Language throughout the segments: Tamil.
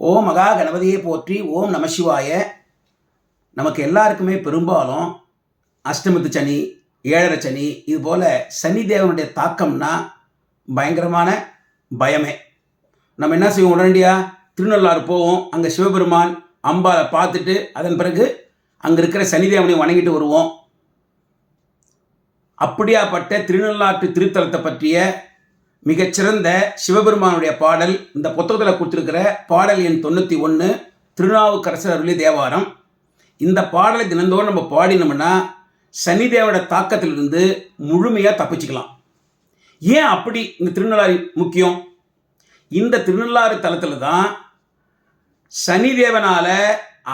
ஓம் மகா கணபதியை போற்றி ஓம் நமசிவாய நமக்கு எல்லாருக்குமே பெரும்பாலும் அஷ்டமத்து சனி ஏழரை சனி இது போல் சனி தேவனுடைய தாக்கம்னா பயங்கரமான பயமே. நம்ம என்ன செய்வோம் உடனடியாக திருநள்ளாறு போவோம் அங்கே சிவபெருமான் அம்பாவை பார்த்துட்டு அதன் பிறகு அங்கே இருக்கிற சனிதேவனை வணங்கிட்டு வருவோம். அப்படியாப்பட்ட திருநள்ளாற்று திருத்தலத்தை பற்றிய மிகச்சிறந்த சிவபெருமானுடைய பாடல் இந்த புத்தகத்தில் கொடுத்துருக்கிற பாடல் எண் தொண்ணூற்றி ஒன்று திருநாவுக்கரசர் அருளி தேவாரம். இந்த பாடலை தினந்தோறும் நம்ம பாடினோம்னா சனிதேவோட தாக்கத்திலிருந்து முழுமையாக தப்பிச்சுக்கலாம். ஏன் அப்படி இந்த திருநள்ளாறு முக்கியம்? இந்த திருநள்ளாறு தலத்தில் தான் சனிதேவனால்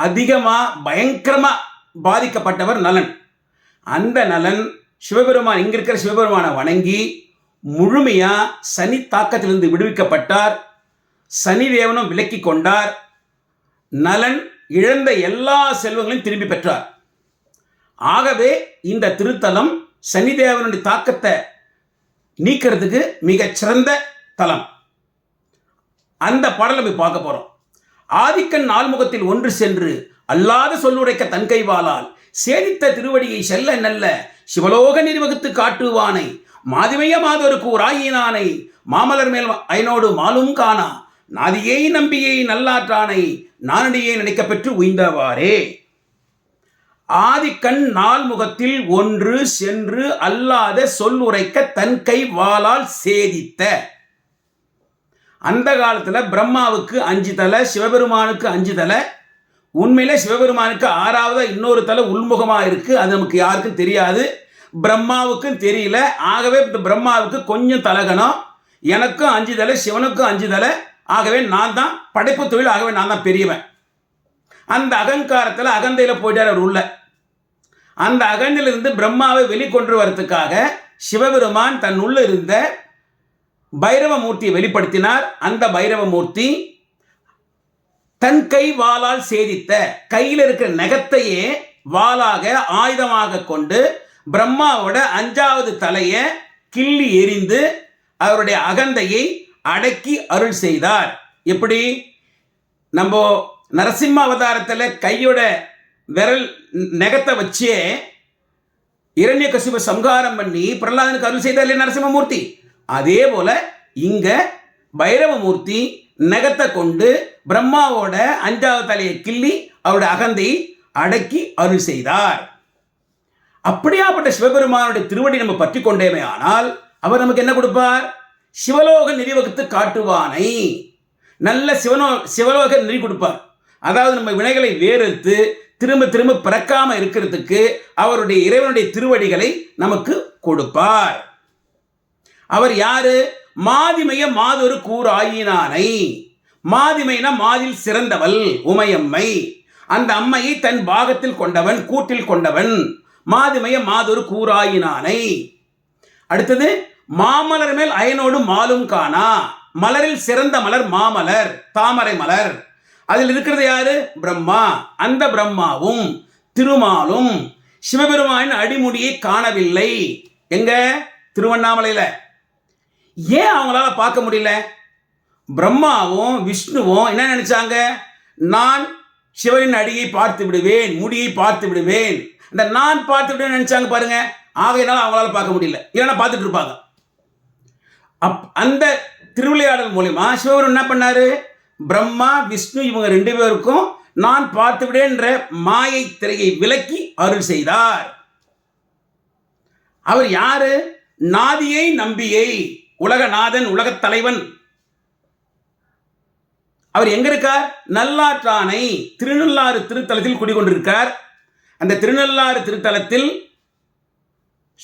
அதிகமாக பயங்கரமாக பாதிக்கப்பட்டவர் நலன். அந்த நலன் சிவபெருமான் இங்கே இருக்கிற சிவபெருமானை வணங்கி முழுமையா சனி தாக்கத்திலிருந்து விடுவிக்கப்பட்டார். சனி தேவனும் விலக்கி கொண்டார். நலன் இழந்த எல்லா செல்வங்களையும் திரும்பி பெற்றார். ஆகவே இந்த திருத்தலம் சனிதேவனுடைய தாக்கத்தை நீக்கிறதுக்கு மிகச் சிறந்த தலம். அந்த பாடலை போய் பார்க்க போறோம். ஆதிக்கன் நால்முகத்தில் ஒன்று சென்று அல்லாத சொல்லுரைக்க தன்கைவாளால் சேதித்த திருவடியை செல்ல நல்ல சிவலோக நிர்வகித்து காட்டுவானை மாதிமைய மாதொரு கூறாயினானை மாமலர் மேல் ஐநோடு மாலும் காணா. நாதியை நம்பியை நல்லாற்றானை நானடியே நினைக்கப் பெற்று உய்ந்தவாறே. ஆதிக்கண் நால்முகத்தில் ஒன்று சென்று அல்லாத சொல்லுரைக்க தன் கை வாளால் சேதித்த. அந்த காலத்தில் பிரம்மாவுக்கு அஞ்சு தலை சிவபெருமானுக்கு அஞ்சு தலை. உண்மையில சிவபெருமானுக்கு ஆறாவது இன்னொரு தலை உள்முகமாக இருக்கு அது நமக்கு யாருக்கும் தெரியாது. பிரம்மாவுக்கும் தெரியல. ஆகவே இந்த பிரம்மாவுக்கு கொஞ்சம் தலகணும். எனக்கும் அஞ்சு தலை சிவனுக்கும் அஞ்சு தலை. ஆகவே நான் தான் படைப்பு தொழில் ஆகவே நான் தான் பெரியவன். அந்த அகங்காரத்தில் அகந்தையில் போயிட்டார் அவர் உள்ள. அந்த அகந்திலிருந்து பிரம்மாவை வெளிக்கொண்டு வரத்துக்காக சிவபெருமான் தன் உள்ள இருந்த பைரவ மூர்த்தியை வெளிப்படுத்தினார். அந்த பைரவ மூர்த்தி தன் கை வாளால் சேதித்த கையில் இருக்கிற நகத்தையே வாளாக ஆயுதமாக கொண்டு பிரம்மாவோட அஞ்சாவது தலையை கிள்ளி எறிந்து அவருடைய அகந்தையை அடக்கி அருள் செய்தார். எப்படி? நம்ம நரசிம்ம அவதாரத்தில் கையோட விரல் நெகத்தை வச்சே இரண்ய கசிப சம்ஹாரம் பண்ணி பிரகலாதனுக்கு அருள் செய்தார் இல்லையா நரசிம்மமூர்த்தி? அதே போல இங்க பைரவமூர்த்தி நகத்தை கொண்டு பிரம்மாவோட அஞ்சாவது தலையை கிள்ளி அவருடைய அகந்தை அடக்கி அருள் செய்தார். அப்படியாப்பட்ட சிவபெருமானுடைய திருவடி நம்ம பற்றி கொண்டேமே ஆனால் அவர் நமக்கு என்ன கொடுப்பார்? சிவலோக நிதிவகுத்து காட்டுவானை. நல்ல சிவனோ சிவலோக நெறி கொடுப்பார். அதாவது நம்ம வினைகளை வேறெடுத்து திரும்ப திரும்ப பிறக்காம இருக்கிறதுக்கு அவருடைய இறைவனுடைய திருவடிகளை நமக்கு கொடுப்பார். அவர் யாரு? மாதிமைய மாதொரு கூறாயினானை மாதிமைனா மாதில் சிறந்தவள் உமையம்மை. அந்த அம்மையை தன் பாகத்தில் கொண்டவன் கூட்டில் கொண்டவன். மாதுமைய மாதொரு கூறாயினானை. அடுத்தது மாமலர் மேல் அயனோடு மாலும் காணா. மலரில் சிறந்த மலர் மாமலர் தாமரை மலர். அதில் இருக்கிறது யாரு? பிரம்மா. அந்த பிரம்மாவும் திருமாலும் சிவபெருமானின் அடிமுடியை காணவில்லை. எங்க? திருவண்ணாமலையில. ஏன் அவங்களால பார்க்க முடியல? பிரம்மாவும் விஷ்ணுவும் என்ன நினைச்சாங்க? நான் சிவனின் அடியை பார்த்து விடுவேன் முடியை பார்த்து விடுவேன். இந்த நான் பார்த்துட்டு நினைச்சாங்க பாருங்க. ஆகையினால அவங்களால பார்க்க முடியல. இல்லைன்னா பார்த்துட்டு இருப்பாங்க. அப் அந்த திருவிளையாடல் மூலிமா சிவபெருமன் என்ன பண்ணாரு? பிரம்மா விஷ்ணு இவங்க ரெண்டு பேருக்கும் நான் பார்த்து விடேன்ற மாயை திரையை விலக்கி அருள் செய்தார். அவர் யாரு? நாதியை நம்பியை. உலகநாதன் உலகத் தலைவன். அவர் எங்க இருக்கார்? நல்லாற்றானை திருநள்ளாறு திருத்தலத்தில் குடிகொண்டிருக்கார். அந்த திருநள்ளாறு திருத்தலத்தில்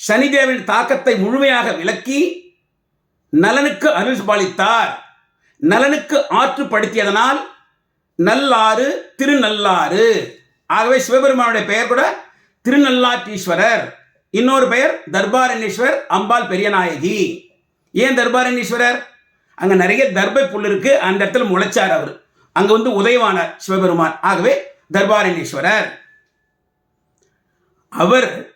சனிதேவனின் தாக்கத்தை முழுமையாக விளக்கி நலனுக்கு அருள் பாலித்தார் நலனுக்கு ஆற்றுப்படுத்தியதனால் நல்லாறு திருநள்ளாறு. ஆகவே சிவபெருமானுடைய பெயர் கூட திருநள்ளாற்றீஸ்வரர். இன்னொரு பெயர் தர்பாரண்யேஸ்வர் அம்பாள் பெரியநாயகி. ஏன் தர்பாரண்யேஸ்வரர்? அங்கே நிறைய தர்பை புல் இருக்கு. அந்த இடத்துல முளைச்சார் அவர். அங்கே வந்து உதயவானார் சிவபெருமான். ஆகவே தர்பாரண்யேஸ்வரர். அவர்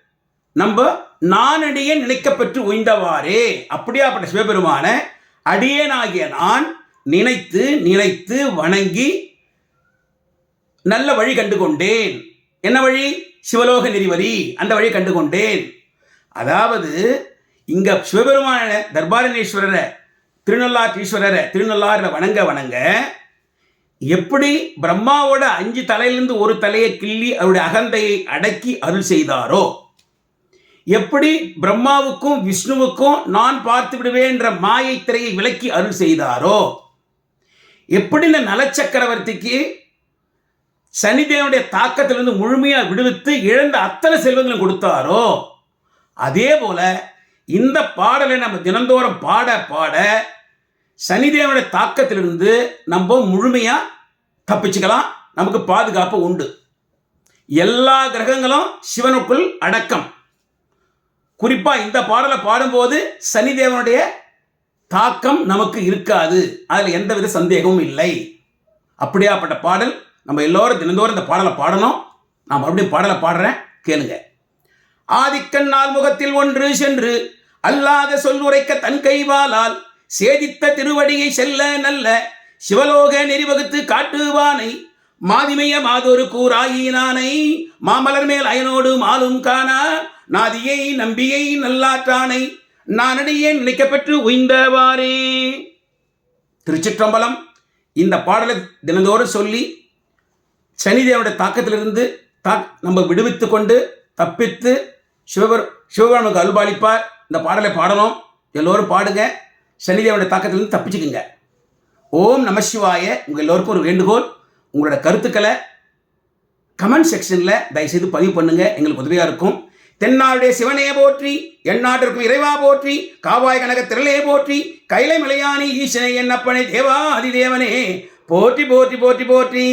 நம்ம நானடியே நினைக்கப்பெற்று உய்ந்தவாறே. அப்படியாப்பட்ட சிவபெருமான அடியேனாகிய நான் நினைத்து நினைத்து வணங்கி நல்ல வழி கண்டு கொண்டேன் என்ன வழி? சிவலோக நெறிவரி அந்த வழி கண்டு கொண்டேன் அதாவது இங்க சிவபெருமான தர்பாரணேஸ்வரரை திருநள்ளாற்றீஸ்வரரை திருநள்ளாரில் வணங்க வணங்க எப்படி பிரம்மாவோட அஞ்சு தலையிலிருந்து ஒரு தலையை கிள்ளி அவருடைய அகந்தையை அடக்கி அருள் செய்தாரோ? எப்படி பிரம்மாவுக்கும் விஷ்ணுவுக்கும் நான் பார்த்து விடுவேன் என்ற மாயை திரையை விலக்கி அருள் செய்தாரோ? எப்படி இந்த நலச்சக்கரவர்த்திக்கு சனிதேவனுடைய தாக்கத்திலிருந்து முழுமையாக விடுவித்து இழந்த அத்தனை செல்வங்களும் கொடுத்தாரோ? அதே போல இந்த பாடலை நம்ம தினந்தோறும் பாட பாட சனிதேவனுடைய தாக்கத்திலிருந்து நம்ம முழுமையாக தப்பிச்சுக்கலாம். நமக்கு பாதுகாப்பு உண்டு. எல்லா கிரகங்களும் சிவனுக்குள் அடக்கம். குறிப்பாக இந்த பாடலை பாடும்போது சனிதேவனுடைய தாக்கம் நமக்கு இருக்காது. அதில் எந்தவித சந்தேகமும் இல்லை. அப்படியாப்பட்ட பாடல். நம்ம எல்லோரும் தினந்தோறும் இந்த பாடலை பாடணும். நான் மறுபடியும் பாடலை பாடுறேன். கேளுங்க. ஆதிக்கண் நாள் முகத்தில் ஒன்று சென்று அல்லாத சொல்லுரைக்க தன் கைவாலால் சேதித்த திருவடியை செல்ல நல்ல சிவலோக நெறிவகுத்து காட்டுவானை. மாதிமைய மாதொரு கூறாயினானை. மாமலர் மேல் அயனோடு மாலும் காணா. நாதியை நம்பியை நல்லாற்றானை. நானடியே நினைக்கப்பெற்று உய்ந்தவாறே. திருச்சிற்றம்பலம் இந்த பாடலை தினந்தோறும் சொல்லி சனிதேவனுடைய தாக்கத்திலிருந்து தா நம்ம விடுவித்து கொண்டு தப்பித்து சிவபெரு சிவபெருமனுக்கு அல்பாளிப்பார் இந்த பாடலை பாடணும். எல்லோரும் பாடுங்க. சனிதேவனுடைய தாக்கத்திலிருந்து தப்பிச்சுக்குங்க. ஓம் நமசிவாய உங்கள் எல்லோருக்கும் ஒரு வேண்டுகோள். உங்களோட கருத்துக்களை கமெண்ட் செக்ஷனில் தயவுசெய்து பதிவு பண்ணுங்க. எங்களுக்கு உதவியாக இருக்கும். தென்னாடுடைய சிவனே போற்றி எந்நாட்டிற்கும் இறைவா போற்றி காவாய் கனக திரளையே போற்றி கைலை மலையானி ஈசனை என்னப்பனை தேவா அதிதேவனே போற்றி போற்றி போற்றி போற்றி.